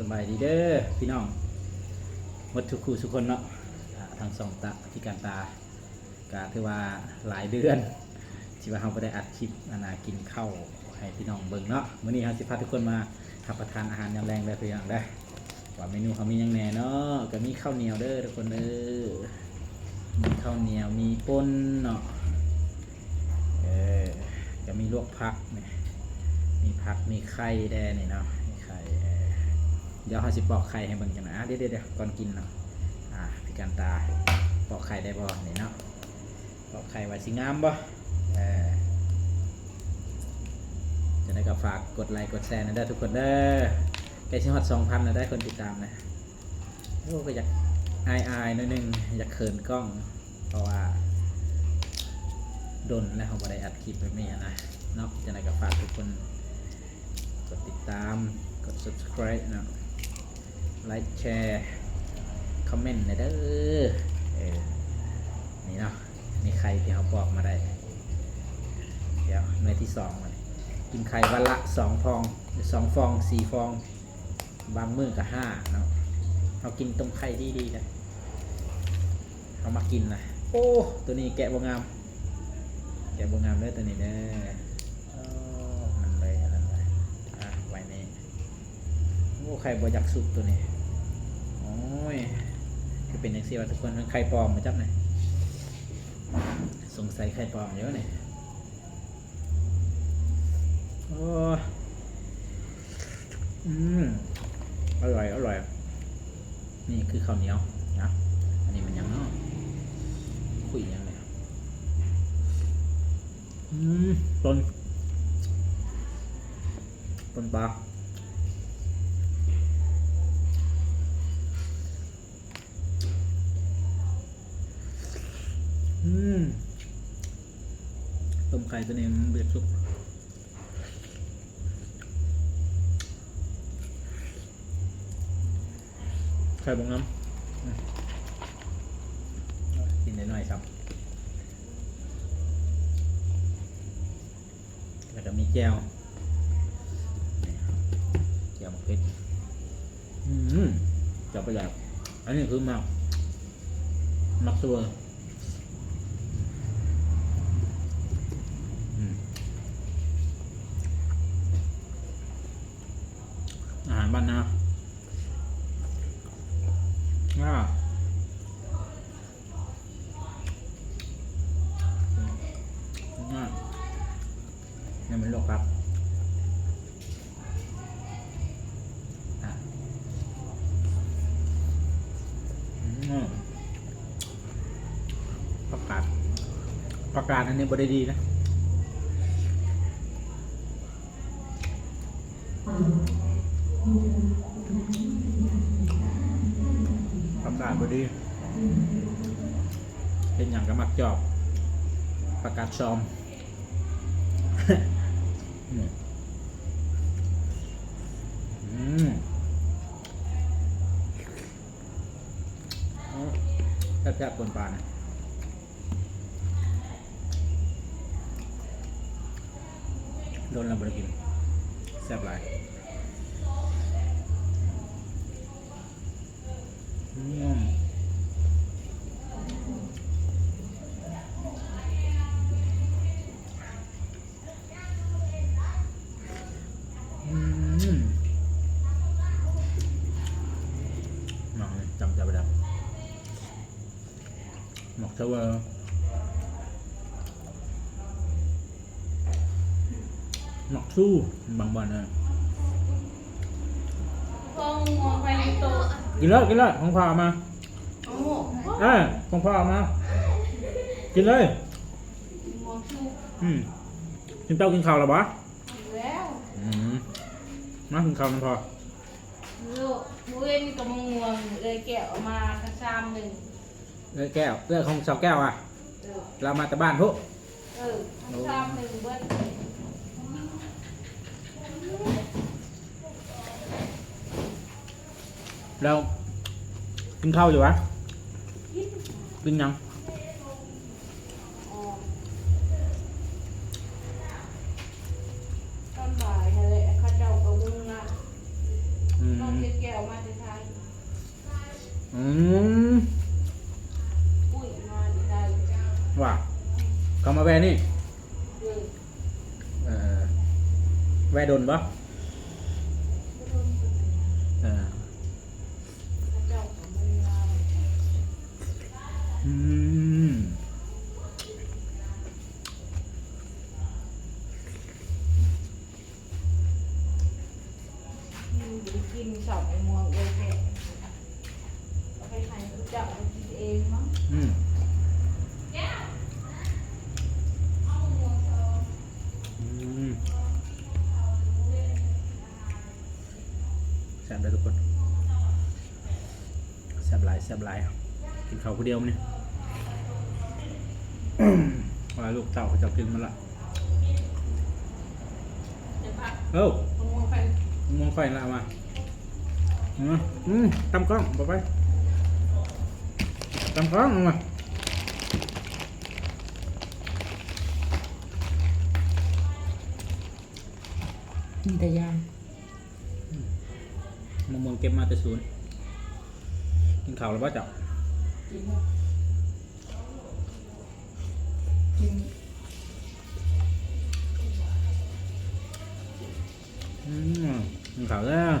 สบายดีเด้อพี่น้องวัดทุกคู่ทุกคนเนาะทางสองตาพิการตากะถือว่าหลายเดือนที่ว่าเราไม่ได้อัดคลิปอานากินข้าวให้พี่น้องเบิ่งเนาะมื้อนี้เราสิพาทุกคนมารับประทานอาหารยามแรงได้อพี่น้องได้ว่าเมนูเขามียังแหน่เนาะก็มีข้าวเหนียวเด้อทุกคนเด้อมีข้าวเหนียวมีป่นเนาะเออก็มีลวกผักเนี่ยมีผักมีไข่แดงนี่เนาะ เดี๋ยวเขาสิปอกไข่ให้เบิ่งกันนะอะเดี๋ยวเดี๋ยวก่อนกินเนาะอ่าพี่การตาปอกไข่ได้บ่นี่เนาะปอกไข่ไว้สิงามบ่เออจะได้ก็ฝากกดไลค์กดแชร์นะเด้ทุกคนเด้อใกล้ชิฮอตสองพันนะได้คนติดตามนะโอ้ก็อยากอายอายๆหนิดนึงอยากเขินกล้อง เพราะว่าดนแล้วเขาบ่ได้อัดคลิปแบบนี้นะเนาะจะได้ก็ฝากทุกคนกดติดตามกด subscribe นะ ไลค์แชร์คอมเมนต์นะเด้อเออนี่เนาะนี่ไข่ที่เขาปอกมาได้ เดี๋ยวหน่วยที่สองเลยกินไข่วันละสองฟองสองฟองสี่ฟอง บางมื้อก็ห้าเนาะเรากินต้มไข่ดีๆนะเอามากินนะโอ้ ตัวนี้แกะบงาม แกะบงามเลยตัวนี้เด้อมันเลยอันนั้นเลยอะไว้นี่โอ้ไข่บอยากสุกตัวนี้โอ้ยคือเป็นย่างเสียวะทุกคนมันไข่ปลอมมาจับหน่อยสงสัยไข่ปลอมเยอะเนี่ยโอ้อืมอร่อยอร่อยนี่คือข้าวเหนียวนะอันนี้มันยังเนาะคุยยังไงอืมต้นต้นปลา อืมต้ม ไข่ตัวนี้มันเบียดสุกไข่บงน้ำกินได้หน่อยครับแล้วก็มีแก้วแก้วมะเขืออืมจับไปแล้วอันนี้คือหมักหมักตัว อืมอาหารบ้านนาอ่าอ่านี่มันลวกครับอะอืมประกาศ ประกาศอันนี้บริดีนะประกาศบดีเป็นอย่างกับมักจอบ ประกาศซอมอืมแซ่บๆปนปลานะโด นเราบริกินแซ่บหลายอืมอืมมาเลยจำจะไปดับหมอกเทวอ หมอกสู้บางวันนะฟองมองไปในโต๊ะกินเลยกินเลยของพ่อเอามาโอ้โหเอ้ยของพ่อเอามา กินเลย มองชูอืมกินเต้ากินข้าวหรอวะแล้วอืมมากินข้าวมันพอลูกมูเอ็นกับมงวงเลยแกะออกมากระชามหนึ่งเอ้ยแก้วเรื่องของสาวแก้วอะ เออเรามาแต่บ้านพวกเออกระชามหนึ่งเบิ้ล เรากินข้าวอยู่วะกินยังอ๋อตอนบ่ายนั่นแหละเข้าเจ้ากับมึงนะอืต้องมเก็บแก้วอืมอุ้ยมาดีได้ว่าเขามาแวนี่ เออเอ่อแวดนปะเออ เจ้าของมันมา อืมกินสอบไอ้ม่วงเลยแกเอาไปให้จ้าเอากินเองมั้งอืมแซ่บเลยทุกคนแซ่บหลายแซ่บหลาย กินข้าวคนเดียวมั้ยเนี่ยว่าลูกเต่าเขาจะกินมันละเดี๋ยวพักเอ้ามะม่วงไปมองไฟละมาอืมอืมตำกล้องบอกไปตำกล้องเอามามีแต่ยางมองมองเก็บมาแต่ศูนย์กินข้าวแล้วป่ะจ๊ะ กินกินอืมกินข้าวแล้ว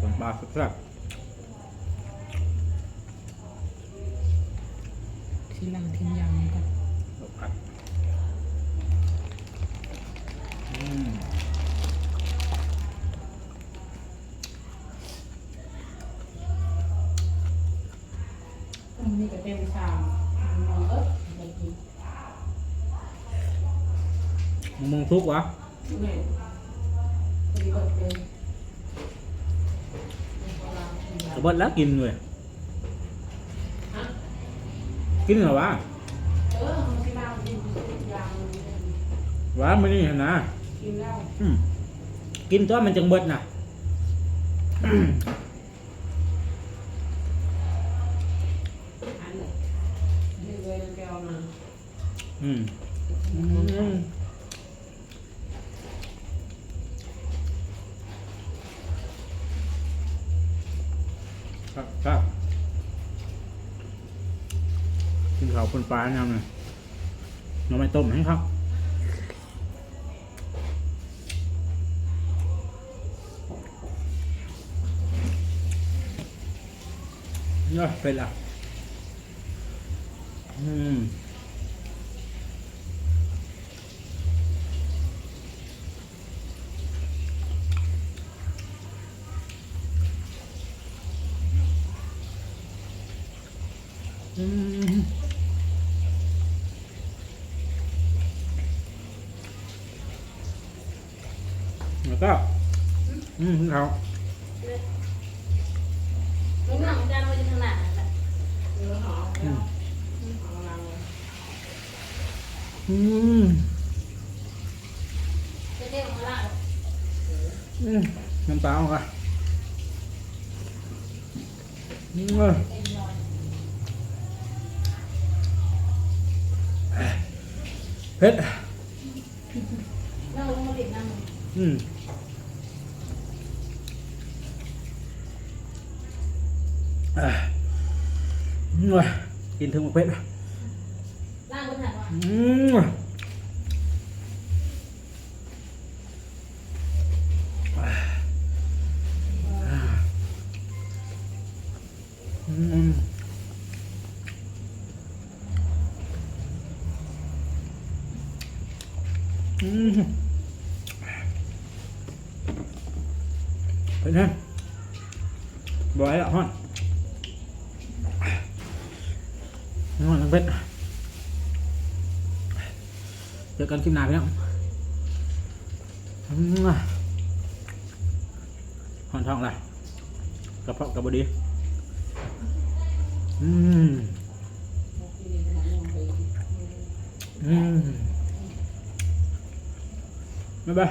ต้มปลาสักทีหลังทิ้งยาง อันนี้ก็เต็มชามมองเอ๊ะอยากกินมองมองทุกวะเนี่ยพอดีเบิดเลยกระเบิดแล้วกินเลยกินเหรอวะเออมันที่มากินยางมันวะไม่นี่เห็นนะกินแล้วอืมกินตัวมันจังเบิดน่ะ อันนี้นี่เลยแก้วมา อืมอืมครับครับกินข้าวคนปลาเนี่ยนะเราไม่ต้มให้ครับเนาะเป็นละอืม อืม แล้วก็ อืมเขาลูกหนังจานมันจะขนาดนั้นแหละเนื้อหอมแล้วหอมลังเลยอืมจะเรียกมาละอืมน้ำตาลค่ะอืมเออเอ็นนอนเผ็ดนั่งลงมาดิบนั่งอืม อะอืมว่ะกินถึงหม เผ็ดล่างเป็นไงบอะฮอนฮอนทั้งเป็ดเจอกันคลิปหน้าพี่น้องหอนทองอะไรกระเพาะกระบดีอืมกินมะม่ไปอืมบ๊ายบาย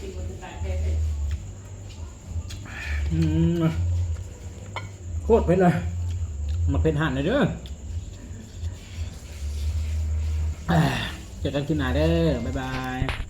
กินมันจะแตกแค่เผ็ดอืมโคตรเผ็ดเลย มาเผ็ดหั่นเลยเด้อเจอกันคลิปหน้าเด้อบ๊ายบาย